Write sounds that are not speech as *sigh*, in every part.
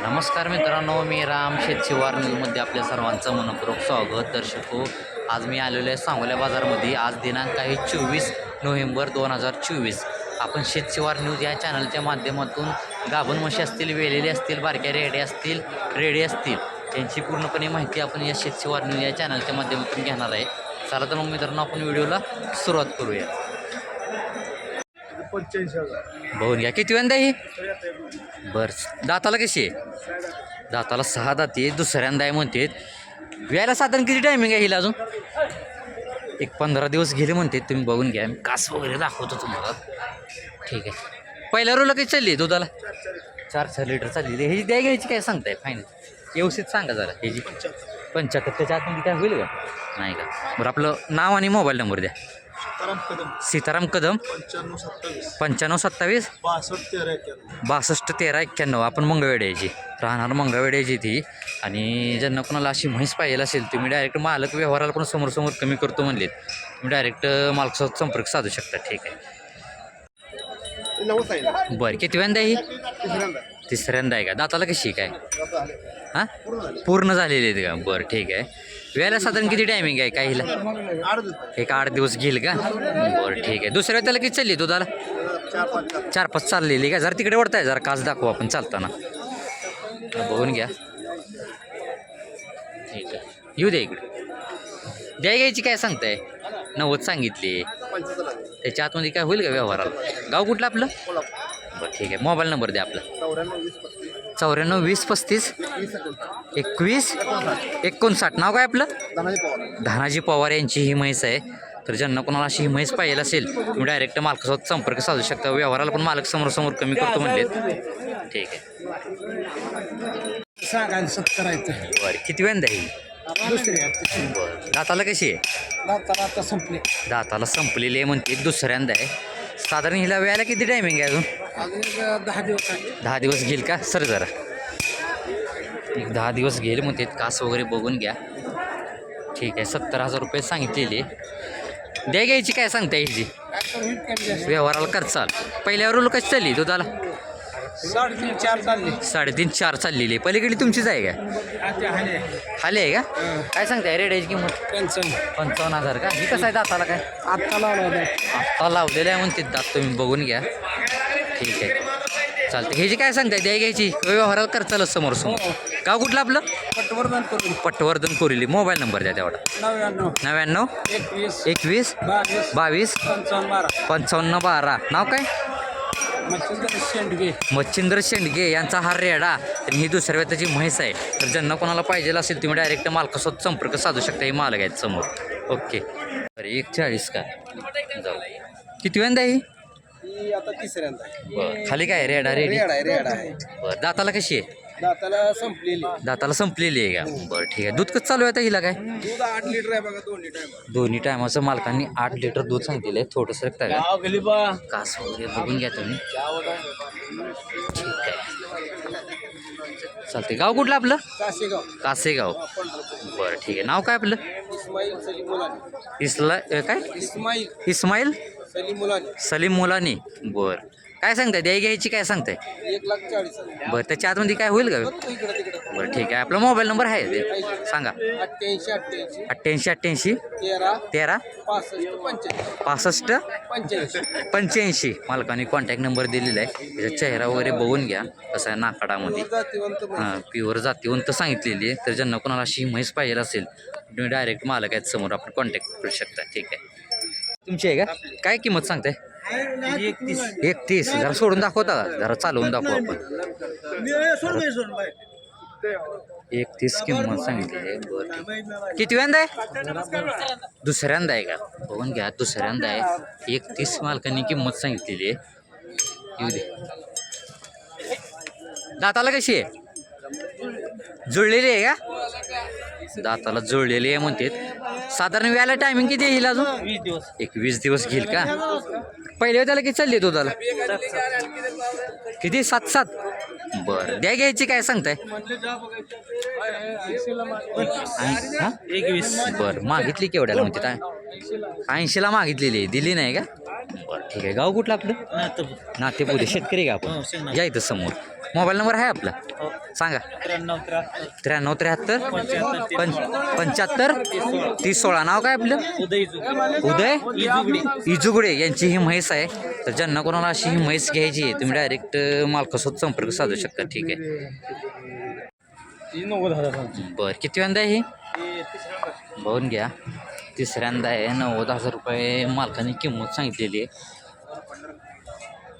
नमस्कार मित्रांनो मी राम शेतशिवार न्यूजमध्ये आपल्या सर्वांचं मनपूर्वक स्वागत. दर्शको आज मी आलेलो आहे सांगोल्या बाजारमध्ये. आज दिनांक आहे चोवीस नोव्हेंबर दोन हजार चोवीस. आपण शेतशिवार न्यूज या चॅनलच्या माध्यमातून गाभण म्हशी असतील वेलेले असतील बारक्या रेडे असतील रेडे असतील त्यांची पूर्णपणे माहिती आपण या शेतशिवार न्यूज या चॅनलच्या माध्यमातून घेणार आहे. चला तर मग मित्रांनो आपण व्हिडिओला सुरुवात करूया. पंच्याऐंशी हजार. बघून घ्या. किती वेंदा ही बरं. दाताला कशी? आहे दाताला सहा दाती दुसऱ्यांदा आहे म्हणते व्यायला साधारण किती टायमिंग आहे हिला अजून? एक पंधरा दिवस गेले म्हणते तुम्ही बघून घ्या. मी कास वगैरे दाखवतो तुम्हाला. ठीक आहे. पहिल्या रोला काही चालली आहे दुधाला? चार चार. लिटर चालली हे द्या घ्यायची काय सांगताय? फायनल व्यवस्थित सांगा जरा. हे जी पंच्याहत्तर त्याच्या आतमध्ये काय होईल का? नाही का? बरं आपलं नाव आणि मोबाईल नंबर द्या. सीताराम कदम. पंच्याण्णव सत्तावीस. बासष्ट तेरा एक्क्याण्णव आपण मंगळवेड्याची. राहणार मंगळवेड्याची ती. आणि ज्यांना कोणाला अशी म्हैस पाहिजे असेल तुम्ही डायरेक्ट मालक व्यवहाराला पण समोर कमी करतो म्हणलेत तुम्ही डायरेक्ट मालकासोबत संपर्क साधू शकता. ठीक आहे. बरं किती वेंदा ही? तिसऱ्यांदा. आहे का? दाताला कशी काय? हां? पूर्ण झालेले झालेली आहेत का? बरं ठीक आहे. वेळेला साधारण किती टायमिंग आहे काय हिला? एक आठ दिवस घेईल का? बरं ठीक आहे. दुसऱ्या त्याला किती चालली दुधाला? चार पाच चार पाच चाललेली का? जरा तिकडे वळताय जरा काच दाखवू आपण चालताना. बघून घ्या. ठीक आहे. येऊ द्या इकडे. द्या घ्यायची काय सांगताय? नव्वद सांगितली. त्याच्या आतमध्ये काय होईल का व्यवहाराला? गाव कुठलं आपलं? बरं ठीक आहे. मोबाईल नंबर द्या आपला. चौऱ्याण्णव वीस पस्तीस एकवीस एकोणसाठ. नाव काय आपलं? धनाजी पवार यांची ही म्हैस आहे. तर ज्यांना कोणाला अशी ही म्हैस पाहिजे असेल तुम्ही डायरेक्ट मालकासोबत संपर्क साधू शकता. व्यवहाराला पण मालक समोर समोर कमी करतो म्हणले ठीक आहे. आहे बरं किती वेंदा ही बरं दाताला कशी आहे? दाताला संपलेली आहे म्हणते दुसऱ्यांदा आहे. साधारण हिला वेळेला किती टायमिंग आहे अजून? दहा दिवस आहे दहा दिवस घेईल का? सर जरा. एक दहा दिवस घेईल म्हणते कास वगैरे बघून घ्या. ठीक आहे सत्तर हजार रुपये सांगितलेली. द्या घ्यायची काय सांगता कमी जास्त व्यवहाराला करचाल पहिल्यावर रोल कशी चालली दुधाला? साडेतीन चार चालले साडेतीन चार चाललेली. आहे पलीकडे तुमचीच आहे का? हाले आहे का? काय सांगताय रेड्याची किंमत? पंचावन्न पंचावन्न हजार का? ही कसं आहे दाताला काय? आत्ता लावला आत्ता लावलेलं आहे म्हणते दात तुम्ही बघून घ्या. ठीक आहे. चालते ह्याची काय सांगताय? द्या घ्यायची. व्यवहाराला करताल समोर समोर. गाव कुठलं आपलं? पटवर्धन करून पटवर्धन कोरिली. मोबाईल नंबर द्या तेवढा. नव्याण्णव. नव्याण्णव? एकवीस. एकवीस? बावीस. बावीस? पंचावन्न बारा. पंचावन्न बारा. नाव काय? मच्छिंद्र शेंडगे. मच्छिंद्र शेंडगे यांचा हा रेडा आणि ही दुसऱ्या व्यताची म्हैस आहे. तर ज्यांना कोणाला पाहिजे असेल तुम्ही डायरेक्ट मालकासोबत संपर्क साधू शकता हे मालक आहेत समोर. ओके. अरे एक चाळीस का? जाऊ. किती वेंदा ही? ही आता तिसऱ्यांदा आहे. बरं खाली काय रेडा रेडी रेड आहे रेड आहे. बरं दाताला कशी आहे? दाताला संपलेली. दाताला संपलेली आहे का? बरं ठीक आहे. दूध कसं चालू आहे आता हिला काय? दूध आठ लिटर आहे बघा दोन लिटर आहे दोन्ही टायमाचं मालकांनी आठ लिटर दूध सांगितलेलं आहे. थोडंसं रक्त कास वगैरे बघून घ्या तुम्ही. ठीक आहे. चालते गाव कुठलं आपलं? कासेगाव. कासेगाव. बरं ठीक आहे. नाव काय आपलं? इस्माईल सलीम मुलानी. इसला अ, काय? इस्माईल. इस्माईल? सलीम मुलानी. सलीम मुलानी. बरं. काय सांगताय? द्याय घ्यायची काय सांगताय? एक लाख चाळीस हजार. बरं त्याच्या आतमध्ये काय होईल का? बघतो इकडं तिकडं? बरं ठीक आहे. आपला मोबाईल नंबर आहे ते. सांगा. अठ्ठ्याऐंशी अठ्ठ्याऐंशी. अठ्ठ्याऐंशी अठ्ठ्याऐंशी. तेरा. तेरा. पासष्ट पंच्याऐंशी. पासष्ट. पंच्याऐंशी. पंच्याऐंशी. मालकाने कॉन्टॅक्ट नंबर दिलेला आहे. त्याचा चेहरा वगैरे बघून घ्या. कसा आहे नाकाडामध्ये. जातीवंत म्हैस. हां प्युअर जातीवंत सांगितलेली आहे. तर ज्यांना कोणाला अशी म्हैस पाहिजे असेल तुम्ही डायरेक्ट मालक आहेत समोर आपण कॉन्टॅक्ट करू शकता. ठीक आहे. तुमची आहे का? काय किंमत सांगताय? एकतीस. जरा सोडून दाखवता का जरा चालवून दाखवू आपण. एकतीस किंमत सांगितली. आहे बरं किती व्यांदा आहे? दुसऱ्यांदा आहे का? बघून घ्या दुसऱ्यांदा आहे. एकतीस मालकांनी किंमत सांगितलेली आहे. येऊ दे. दाताला कशी आहे? जुळलेली आहे का? दाताला जुळलेली आहे म्हणते साधारण व्याला टायमिंग किती येईल अजून? वीस दिवस. एक वीस दिवस घेईल का? पहिले त्याला किती चालली दुधाला? किती? सात सात? बरं. द्या घ्यायची काय सांगताय? एकवीस. बरं. मागितली केवढ्याला म्हणते? काय ऐंशीला मागितलेली आहे. दिली नाही का? बरं ठीक आहे. गाव कुठलं आपलं? नातेपुते. शेतकरी का आपण या इथं समोर. मोबाईल नंबर आहे आपला? सांगा. त्र्याण्णव त्र्याहत्तर. पंच्याहत्तर पंच पंच्याहत्तर तीस सोळा. नाव काय आपलं? उदय इजुगडी. इजुगडे. यांची ही म्हैस आहे. तर ज्यांना कोणाला अशी ही म्हैस घ्यायची आहे तुम्ही डायरेक्ट मालकासोबत संपर्क साधू शकता. ठीक आहे. बरं. किती वेळांदा आहे ही? बघून घ्या. तिसऱ्यांदा आहे नव्वद हजार रुपये मालकाने किंमत सांगितलेली आहे.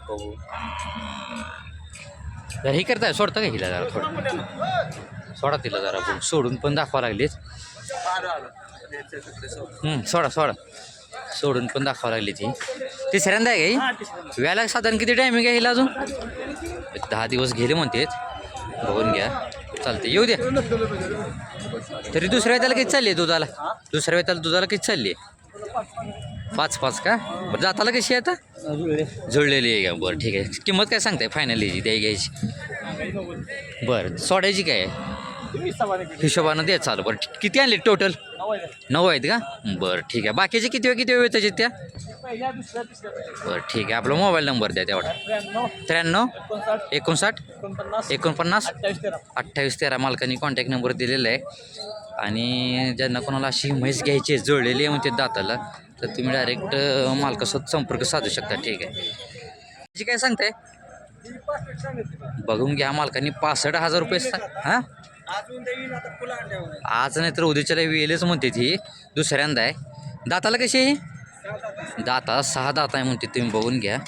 बघू. हे करताय सोडता का हिला जरा थोडं? सोडा तिला जरा बघू. सोडून पण दाखवा लागलीच सोडा सोडा. सोडून पण दाखवा लागली ती तिसऱ्यांदा आहे काही वेळाला साधारण किती टायमिंग आहे हिला अजून? दहा दिवस गेले म्हणते बघून घ्या. चालते येऊ द्या. तरी दुसऱ्या वेळेला किती चालली आहे दुधाला? दुसऱ्या वेळेला दुधाला किती चालली आहे? पाच पाच का? बरं जाताला कशी आहे आता? जुळलेली आहे का? बरं ठीक आहे. किंमत काय सांगताय? फायनल याची द्याय घ्यायची बरं सोडायची काय? आहे हिशोबानं द्या चालू. बरं किती आणले टोटल? नऊ आहेत. का? बरं ठीक आहे. बाकीचे किती वेळ किती वेळ त्याचे त्या बरं ठीक आहे. आपला मोबाईल नंबर द्या तेवढा. त्र्याण्णव एकोणसाठ एकोणपन्नास अठ्ठावीस तेरा. मालकांनी कॉन्टॅक्ट नंबर दिलेला आहे. आणि ज्यांना कोणाला अशी म्हैस घ्यायची आहे जुळलेली आहे म्हणते दाताला तर तुम्ही डायरेक्ट मालकासोबत संपर्क साधू शकता. ठीक आहे. त्याची काय सांगताय? बघून घ्या मालकांनी पासष्ट हजार रुपये हां? आज नाही तर उद्याच्याला येईलच म्हणते ती. दुसऱ्यांदा आहे. दाताला कशी आहे? दाता सहा दाता आहे म्हणते तुम्ही बघून घ्या.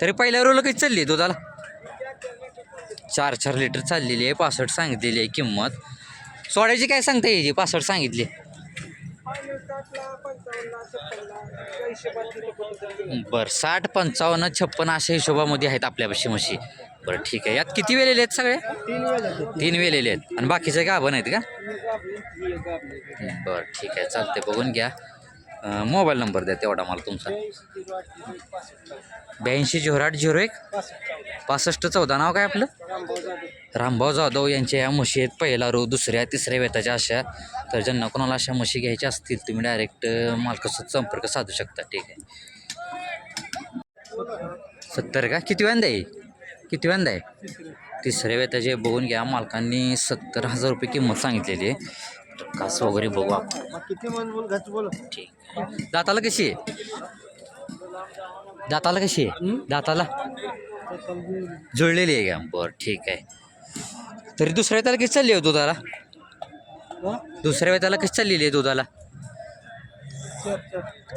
तरी पहिल्या रोला कशी चालली आहे दुधाला? चार चार लिटर चाललेली आहे पासष्ट सांगितलेली आहे किंमत. सोडायची काय सांगता याची पासष्ट सांगितली बरं साठ पंचावन्न छप्पन अशा हिशोबामध्ये आहेत आपल्यापाशी म्हशी. बरं ठीक आहे. यात किती वेळेले आहेत सगळे? तीन वेलेले आहेत. आणि बाकीचे गाभण आहेत का? बरं ठीक आहे. चालते बघून घ्या. मोबाईल नंबर द्या तेवढा मला तुमचा. ब्याऐंशी झिरो आठ झिरो एक पासष्ट चौदा. नाव काय आपलं? रामभाऊ जाधव यांच्या या म्हशी आहेत. पहिला रो दुसऱ्या तिसऱ्या वेताच्या अशा. तर ज्यांना कोणाला अशा म्हशी घ्यायच्या असतील तुम्ही डायरेक्ट मालकासोबत संपर्क साधू शकता. ठीक आहे. सत्तर का? किती वेंदा? येईल किती वेंदा आहे? तिसऱ्या वेताचे बघून घ्या. मालकांनी सत्तर हजार रुपये किंमत सांगितलेली आहे. कास वगैरे बघू आपण. किती मन बोल घरचं बोल. ठीक दाताला कशी आहे? दाताला कशी आहे? दाताला? जुळलेली आहे का? बरं ठीक आहे. तरी दुसऱ्या वेताला कशी चालली आहे दुधाला? दुसऱ्या वेताला कशी चाललेली आहे दुधाला?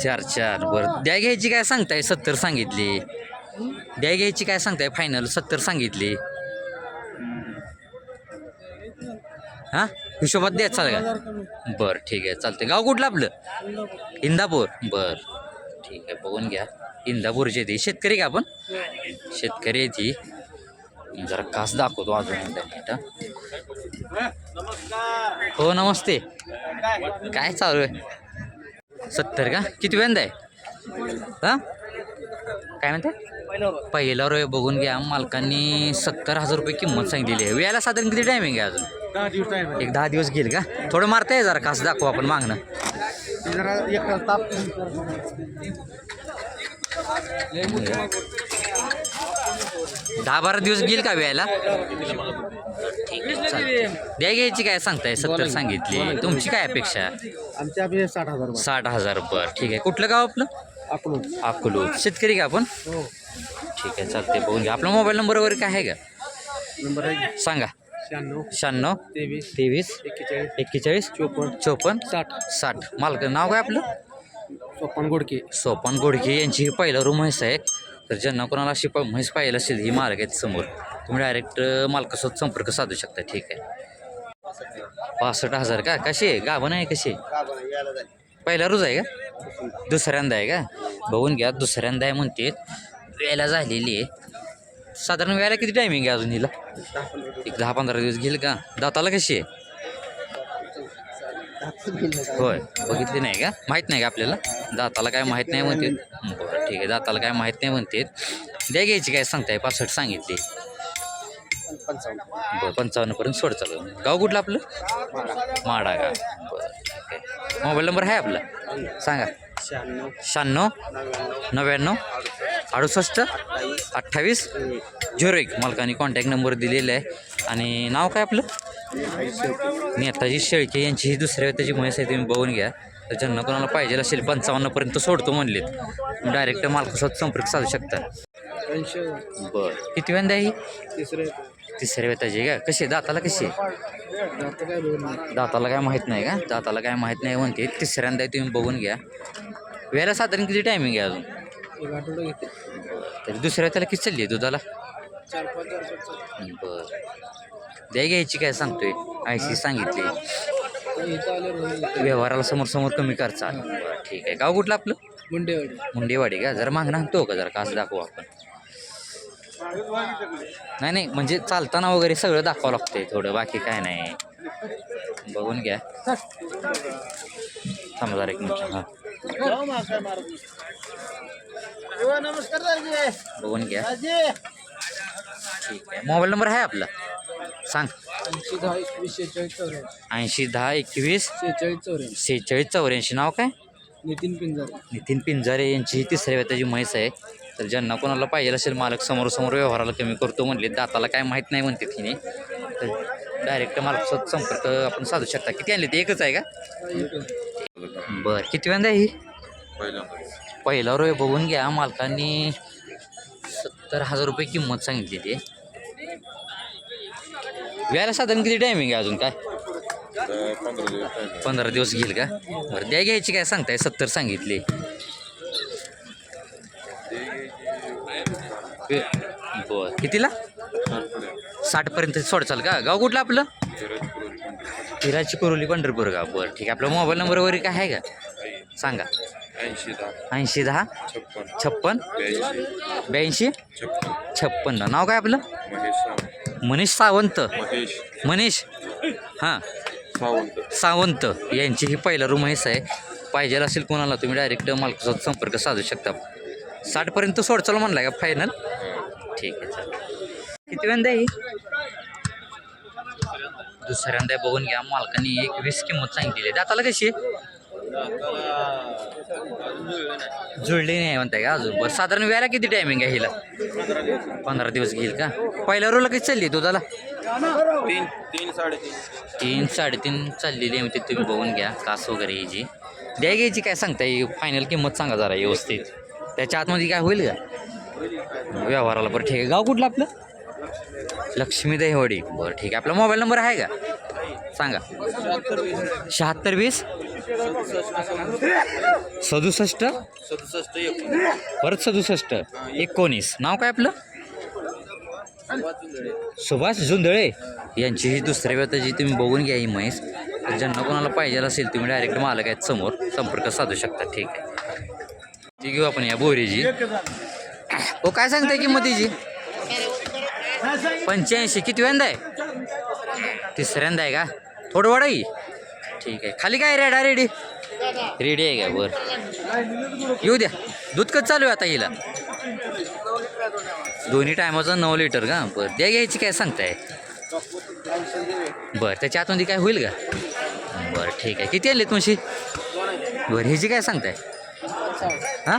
चार चार. बरं. द्या घ्यायची काय सांगताय? सत्तर सांगितली. द्या घ्यायची काय सांगताय? फायनल सत्तर सांगितली. हां? हिशोबात द्या चालेल का? बरं ठीक आहे चालते गाव कुठलं आपलं? इंदापूर. बरं ठीक आहे बघून घ्या. इंदापूरची ती. शेतकरी का आपण? शेतकरी आहे ती. जरा कास दाखवतो अजून एकदा नीट, हो नमस्ते. काय चालू आहे? सत्तर का? किती वेंदा आहे? हां? काय म्हणते पहिला रोय बघून घ्या मालकांनी सत्तर हजार रुपये किंमत सांगितलेली आहे. वेळाला साधारण किती टायमिंग आहे अजून? दहा दिवस एक दहा दिवस गेल का? थोडं मारताय जरा कास दाखवू आपण मागणं. दहा बारा दिवस गेल का वेळाला? आहे. द्या घ्यायची काय सांगताय? सत्तर सांगितली. तुमची काय अपेक्षा? हजार साठ हजार रुपये. ठीक आहे. कुठलं गाव आपलं? आपण अकोलो शेतकरी का आपण? हो. ठीक आहे चालते बघून घ्या. आपला मोबाईल नंबर वगैरे काय आहे का? नंबर आहे सांगा. शहाण्णव शहाण्णव तेवीस तेवीस एक्केचाळीस एक्केचाळीस चोपन्न चोपन्न साठ. साठ. मालक नाव काय आपलं? चोपन्न गोडके. सोपान गोडके यांची ही पहिला रूम म्हैस आहे. तर ज्यांना कोणाला अशी प म्हैस पाहिजे असेल ही मालक आहेत समोर. तुम्ही डायरेक्ट मालकासोबत संपर्क साधू शकता. ठीक आहे. पासष्ट हजार का? कशी आहे? गाभण आहे कशी आहे? पहिला रोज आहे का? दुसऱ्यांदा आहे का? बघून घ्या दुसऱ्यांदा आहे म्हणते. वेळेला झालेली आहे. साधारण वेळेला किती टायमिंग आहे अजून हिला? एक दहा पंधरा दिवस घेईल का? दाताला कशी आहे? होय बघितली नाही का? माहीत नाही का आपल्याला? दाताला काय माहीत नाही म्हणते. बरं ठीक आहे. दाताला काय माहीत नाही म्हणते. द्या घ्यायची काय सांगताय? पासष्ट सांगितली. बरं पंचावन्नपर्यंत सोड चालू. गाव कुठलं आपलं? माडा का? बरं मोबाईल नंबर आहे आपला? सांगा. शहाण्णव. नव्याण्णव अडुसष्ट अठ्ठावीस. झिरो एक. मालकाने कॉन्टॅक्ट नंबर दिलेला आहे. आणि नाव काय आपलं? नेताजी शेळके यांची ही दुसऱ्या त्याची म्हैस आहे तुम्ही बघून घ्या. तर ज्यांना कोणाला पाहिजे असेल पंचावन्नपर्यंत सोडतो म्हणलेत. डायरेक्ट मालकासोबत संपर्क साधू शकता. बरं किती वेंदा ही? तिसरे तिसऱ्या वेताची का? कशी दाताला कशी दाताला काय माहीत नाही का? दाताला काय माहीत नाही म्हणते. तिसऱ्यांदा तुम्ही बघून घ्या. वेळेला साधारण किती टायमिंग आहे अजून? तरी दुसऱ्या त्याला किती चालली आहे दुधाला? बरं. द्या घ्यायची काय सांगतोय? ऐंशी सांगितली. व्यवहाराला समोर समोर कमी बरं ठीक आहे. गाव कुठलं आपलं? मुंडेवाडी. मुंडेवाडी का? जरा मागणं आणतो का? जरा कास दाखवू आपण. नाही नाही म्हणजे चालताना वगैरे सगळं दाखवावं लागतंय थोडं बाकी काय नाही. बघून घ्या. थांबा जरा एक मिनिट हां. नमस्कार बघून घ्या. ठीक आहे. मोबाईल नंबर आहे आपला? सांग. ऐंशी दहा एकवीस शेहेचाळीस चौऱ्याऐंशी. ऐंशी दहा एकवीस शेहेचाळीस चौऱ्याऐंशी. सेहेचाळीस चौऱ्याऐंशी. नाव काय? नितीन पिंजारे. नितीन पिंजारे यांची ही तिसऱ्या वेताची म्हैस आहे. तर ज्यांना कोणाला पाहिजे असेल मालक समोर समोर व्यवहाराला कमी करतो म्हणले दाताला काय माहीत नाही म्हणते तिने. तर डायरेक्ट मालकासोबत संपर्क आपण साधू शकता. किती आणले ते? एकच आहे का? बरं किती आहे ही? पहिला रोय बघून घ्या. मालकांनी सत्तर हजार रुपये किंमत सांगितली ती. व्यायला साधारण किती टायमिंग आहे अजून काय? पंधरा दिवस घेईल का? बरं द्या घ्यायची काय सांगताय? सत्तर सांगितले. बर. कितीला? साठपर्यंत सोडचाल का? गाव कुठलं आपलं? हिराची कुरोली पंढरपूर गाव. बरं ठीक आहे. आपला मोबाईल नंबर वगैरे काय आहे का? सांगा. ऐंशी दहा ऐंशी दहा छप्पन ब्याऐंशी छप्पन्न छप्पन. नाव काय आपलं? मनीष सावंत. मनीष? हां. सावंत. सावंत यांची ही पहिला रूम म्हैस आहे पाहिजे असेल कोणाला तुम्ही डायरेक्ट मालकासोबत संपर्क साधू शकता. साठपर्यंत सोडचाल म्हणलाय का? फायनल ठीक आहे चालेल किती वेंदा ही? दुसऱ्यांदा बघून घ्या. मालकाने एक वीस किंमत सांगितली आहे. दाताला कशी? आहे जुळली नाही म्हणताय का अजून? बरं साधारण वेळेला किती टायमिंग आहे हिला? पंधरा दिवस घेईल का? पहिल्या रोला किती चालली आहे दुधाला? तीन तीन साडेतीन. तीन साडेतीन चाललेली आहे म्हणजे तुम्ही बघून घ्या. कास वगैरे याची द्या घ्यायची काय सांगताय? फायनल किंमत सांगा जरा व्यवस्थित. त्याच्या आतमध्ये काय होईल का? व्यवहाराला. बरं ठीक आहे. गाव कुठलं आपलं? लक्ष्मी दहिवडी. बरं ठीक आहे. आपला मोबाईल नंबर आहे का? सांगा. शहात्तर वीस. सदुसष्ट. सदुसष्ट परत सदुसष्ट. एकोणीस. नाव काय आपलं? सुभाष झुंधळे यांची ही दुसऱ्या जी तुम्ही बघून घ्या ही म्हैस. ज्यांना कोणाला पाहिजे असेल तुम्ही डायरेक्ट मालक आहेत समोर. संपर्क साधू शकता. ठीक आहे. ती घेऊ आपण या बोरीजी हो काय सांगताय किंमत तिची पंच्याऐंशी. किती वेंदा आहे? तिसऱ्यांदा आहे का? थोडं वाढ आहे ठीक आहे. खाली काय रेडा रेडी? रेडी आहे का? बर येऊ द्या. दूध कसं चालू आहे आता हिला? दोन्ही टायमाचं नऊ लिटर का? बरं द्या घ्यायची काय सांगताय? बरं त्याच्या आतमध्ये काय होईल का? बरं ठीक आहे. किती आले तुमची बरं ह्याची काय सांगताय? हां?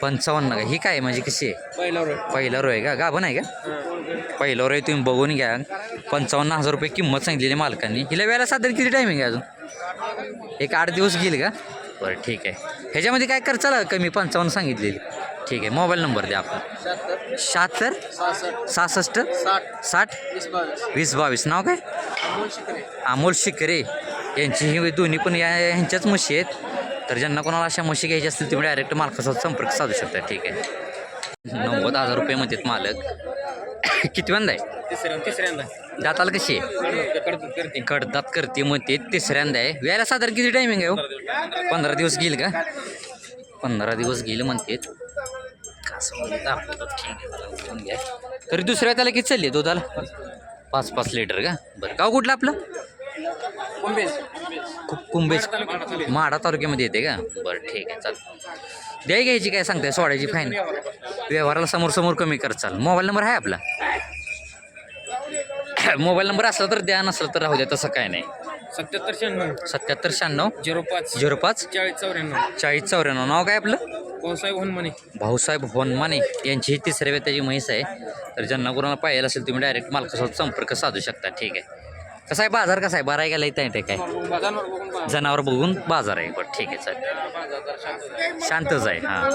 पंचावन्न का? ही काय म्हणजे कशी आहे? पहिला रोड पहिला रो आहे का? गाभण आहे का? पहिला रो आहे तुम्ही बघून घ्या. पंचावन्न हजार रुपये किंमत सांगितलेली मालकांनी. हिला वेळेला साधारण किती टायमिंग आहे अजून? एक आठ दिवस घेईल का? बरं ठीक आहे. ह्याच्यामध्ये काय कर चला कमी पंचावन्न सांगितलेली. ठीक आहे मोबाईल नंबर द्या आपण शहात्तर. सहासष्ट साठ. वीस बावीस. वीस बावीस. नाव काय? अमोल शिकरे. अमोल शिकरे. यांची ही दोन्ही पण या ह्यांच्याच म्हशी आहेत. तर ज्यांना कोणाला अशा म्हशी घ्यायची असतील तुम्ही डायरेक्ट मालकासोबत संपर्क साधू शकता. ठीक आहे. नव्वद हजार रुपये म्हणतात मालक. किती आहे? तिसऱ्या तिसऱ्यांदा. दाताला कशी आहे? कडदात करते. म्हणते. तिसऱ्यांदा आहे. वेळेला साधारण किती टायमिंग आहे हो? पंधरा दिवस घेईल का? पंधरा दिवस घेईल म्हणते. कसं बोलत दाखवतो. ठीक आहे. चला, बघून घ्या. तरी दुसऱ्या त्याला किती चालली दुधाला? पाच पाच लिटर का? बरं. गाव कुठलं आपलं? कुंभेज. माढा तालुक्यामध्ये येते का? बरं ठीक आहे चाल द्याय घ्यायची काय सांगताय? सोडायची फाईन व्यवहाराला समोर समोर कमी कर चाल. मोबाईल नंबर आहे आपला? *coughs* मोबाईल नंबर असला तर द्या नसला तर राहू द्या तसं काय नाही. सत्याहत्तर शहाण्णव. सत्याहत्तर शहाण्णव. झिरो पाच. झिरो पाच. चाळीस चौऱ्याण्णव. चाळीस चौऱ्याण्णव. नाव काय आपलं? भाऊसाहेब होनमणे भाऊसाहेब होनमाने. यांची ही तिसऱ्या व्यताची म्हैस आहे. तर ज्यांना कोणाला पाहिजे असेल तुम्ही डायरेक्ट मालकासोबत संपर्क साधू शकता. ठीक आहे. कसा आहे बाजार कसा आहे? बरा आहे गेला इथं आहे काय. जनावर बघून बाजार आहे. बरं ठीक आहे चालेल. शांतच आहे. हां.